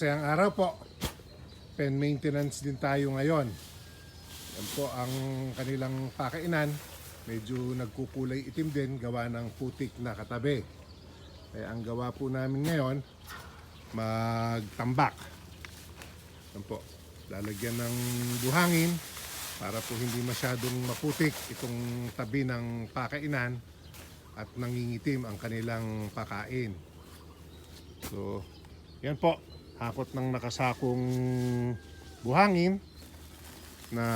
masayang araw po. Pen maintenance din tayo ngayon. Yan po ang kanilang pakainan. Medyo nagkukulay itim din gawa ng putik na katabi. Kaya ang gawa po namin ngayon, magtambak. Yan po. Lalagyan ng buhangin para po hindi masyadong maputik itong tabi ng pakainan at nangingitim ang kanilang pakain. So, yan po. Hakot ng nakasakong buhangin na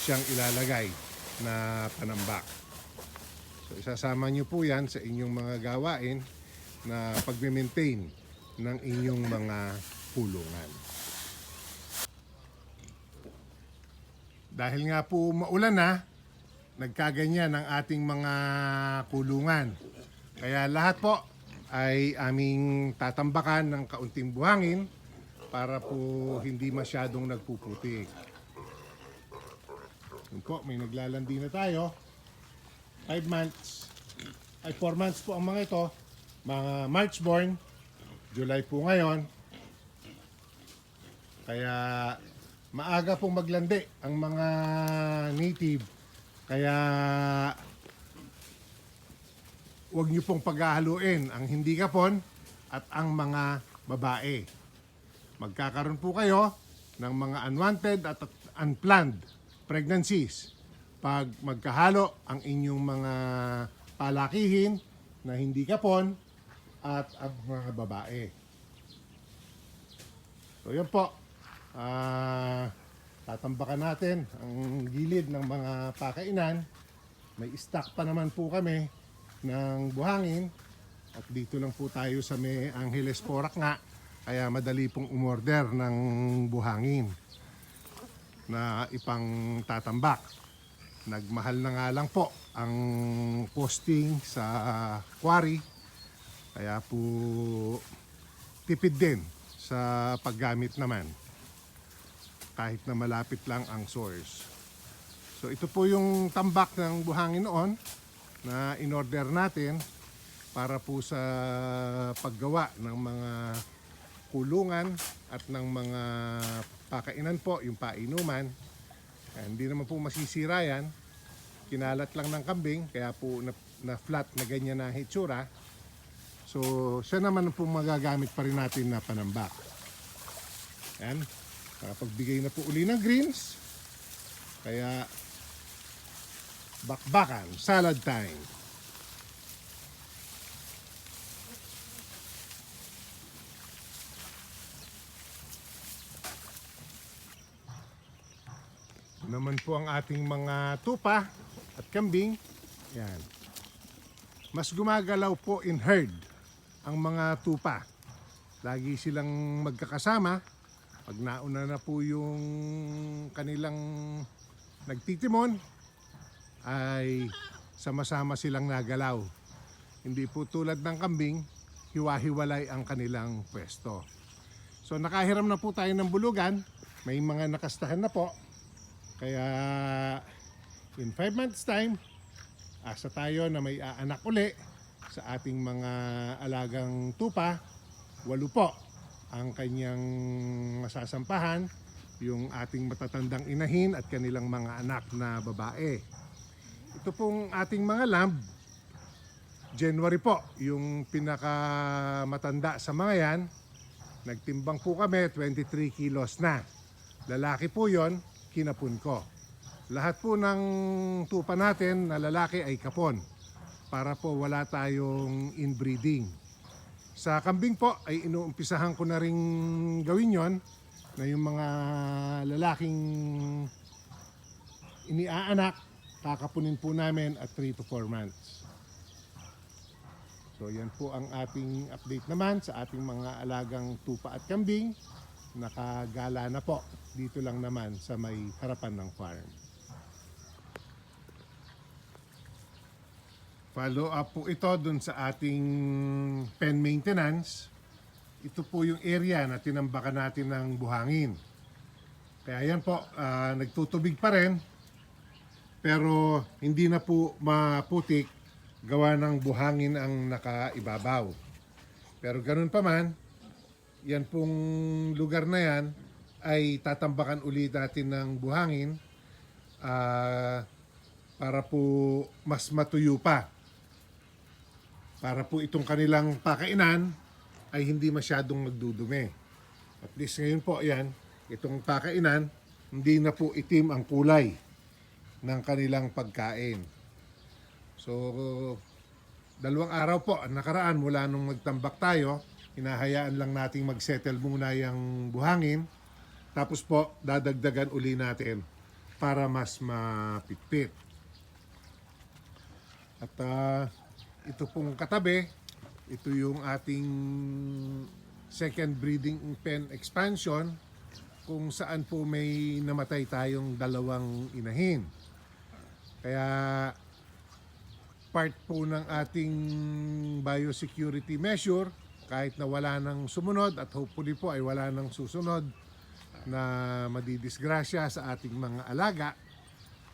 siyang ilalagay na panambak. So, isasama nyo po yan sa inyong mga gawain na pagme-maintain ng inyong mga pulungan. Dahil nga po maulan na, nagkaganyan ang ating mga kulungan. Kaya lahat po ay aming tatambakan ng kaunting buhangin para po hindi masyadong nagpuputik. Yun po, may naglalandi na tayo. 5 months. Ay, 4 months po ang mga ito. Mga March born. July po ngayon. Kaya maaga pong maglandi ang mga native. Kaya huwag niyo pong paghahaluin ang hindi kapon at ang mga babae. Magkakaroon po kayo ng mga unwanted at unplanned pregnancies pag magkahalo ang inyong mga palakihin na hindi kapon at ang mga babae. So yan po. Ah, tatambakan natin ang gilid ng mga pakainan. May stock pa naman po kami ng buhangin. At dito lang po tayo sa may Angeles Porac nga. Kaya madali pong umorder ng buhangin na ipang tatambak. Nagmahal na nga lang po ang posting sa quarry. Kaya po tipid din sa paggamit naman kahit na malapit lang ang source. So ito po yung tambak ng buhangin noon na in-order natin para po sa paggawa ng mga kulungan at ng mga pakainan po, yung painuman. Eh, hindi naman po masisira yan. Kinalat lang ng kambing, kaya po na, na flat na ganyan na hitsura. So, siya naman po magagamit pa rin natin na panambak. Yan. Nakapagbigay na po uli ng greens. Kaya, bakbakan, salad time. naman po ang ating mga tupa at kambing. Yan. Mas gumagalaw po in herd ang mga tupa. Lagi silang magkakasama. Pag nauna na po yung kanilang nagtitimon, ay sama-sama silang nagalaw. Hindi po tulad ng kambing, hiwa-hiwalay ang kanilang pwesto. So nakahiram na po tayo ng bulugan. May mga nakastahan na po. Kaya in 5 months time, asa tayo na may aanak uli sa ating mga alagang tupa. Walo po ang kanyang masasampahan, yung ating matatandang inahin at kanilang mga anak na babae. Ito pong ating mga lamb, January po, yung pinakamatanda sa mga yan. Nagtimbang po kami, 23 kilos na. Lalaki po yon kinapon ko. Lahat po ng tupa natin na lalaki ay kapon para po wala tayong inbreeding. Sa kambing po ay inuumpisahan ko na rin gawin yon na yung mga lalaking iniaanak kakapunin po namin at 3 to 4 months. So yan po ang ating update naman sa ating mga alagang tupa at kambing. Nakagala na po dito lang naman sa may harapan ng farm. Follow up po ito dun sa ating pen maintenance. Ito po yung area na tinambakan natin ng buhangin. Kaya yan po, ah, nagtutubig pa rin. Pero hindi na po maputik gawa ng buhangin ang nakaibabaw. Pero ganun pa man, yan pong lugar na yan ay tatambakan ulit natin ng buhangin ah, para po mas matuyo pa. Para po itong kanilang pakainan ay hindi masyadong magdudumi. At least ngayon po yan, itong pakainan, hindi na po itim ang kulay ng kanilang pagkain. So, dalawang araw po nakaraan mula nung magtambak tayo, hinahayaan lang nating mag-settle muna yung buhangin. Tapos po, dadagdagan uli natin para mas mapitpit. At ah, ito pong katabi, ito yung ating second breeding pen expansion kung saan po may namatay tayong dalawang inahin. Kaya part po ng ating biosecurity measure kahit na wala nang sumunod at hopefully po ay wala nang susunod na madidisgrasya sa ating mga alaga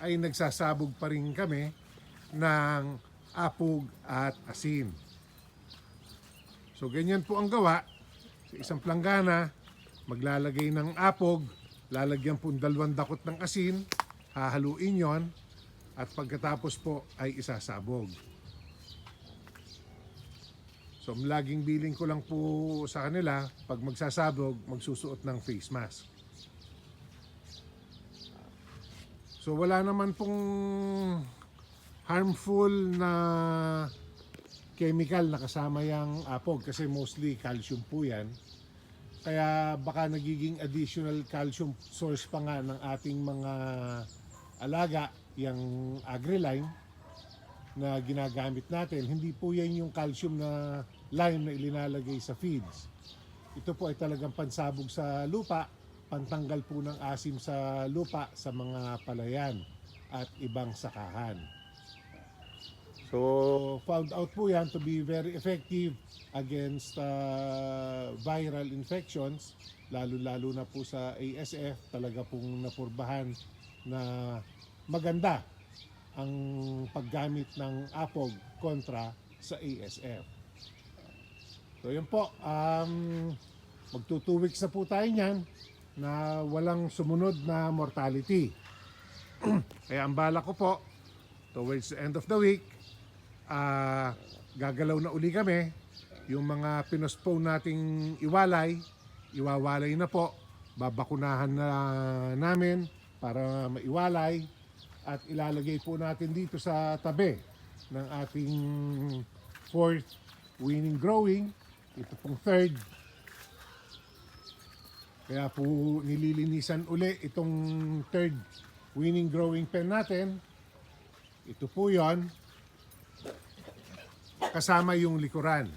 ay nagsasabog pa rin kami ng apog at asin. So ganyan po ang gawa. Sa isang planggana, maglalagay ng apog, lalagyan po ng dalawang dakot ng asin, hahaluin yon at pagkatapos po ay isasabog. So laging biling ko lang po sa kanila, pag magsasabog, magsusuot ng face mask. So wala naman pong harmful na chemical na kasama yung apog kasi mostly calcium po yan. Kaya baka nagiging additional calcium source pa nga ng ating mga alaga, yung agri-lime na ginagamit natin. Hindi po yan yung calcium na lime na ilinalagay sa feeds. Ito po ay talagang pansabog sa lupa, pantanggal po ng asim sa lupa sa mga palayan at ibang sakahan. So, found out po yan to be very effective against uh, viral infections, lalo-lalo na po sa ASF, talaga pong napurbahan na maganda ang paggamit ng APOG kontra sa ASF. So yun po, um, magto two weeks na po tayo niyan na walang sumunod na mortality. Kaya ang bala ko po, towards the end of the week, ah gagalaw na uli kami. Yung mga pinospone nating iwalay, iwawalay na po. Babakunahan na namin para maiwalay at ilalagay po natin dito sa tabi ng ating fourth winning growing. Ito pong third. Kaya po nililinisan uli itong third winning growing pen natin. Ito po yon kasama yung likuran.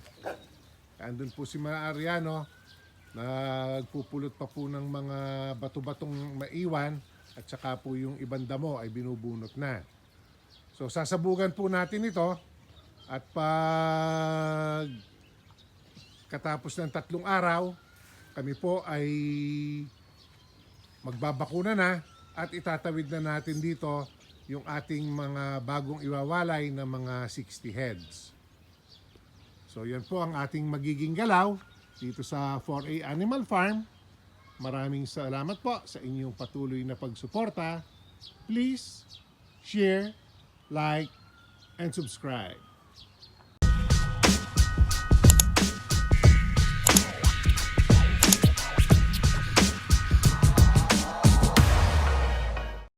Andun po si Mara nagpupulot pa po ng mga bato-batong maiwan at saka po yung ibang damo ay binubunot na. So sasabugan po natin ito at pag katapos ng tatlong araw, kami po ay magbabakuna na at itatawid na natin dito yung ating mga bagong iwawalay na mga 60 heads. So yan po ang ating magiging galaw dito sa 4A Animal Farm. Maraming salamat po sa inyong patuloy na pagsuporta. Please share, like, and subscribe.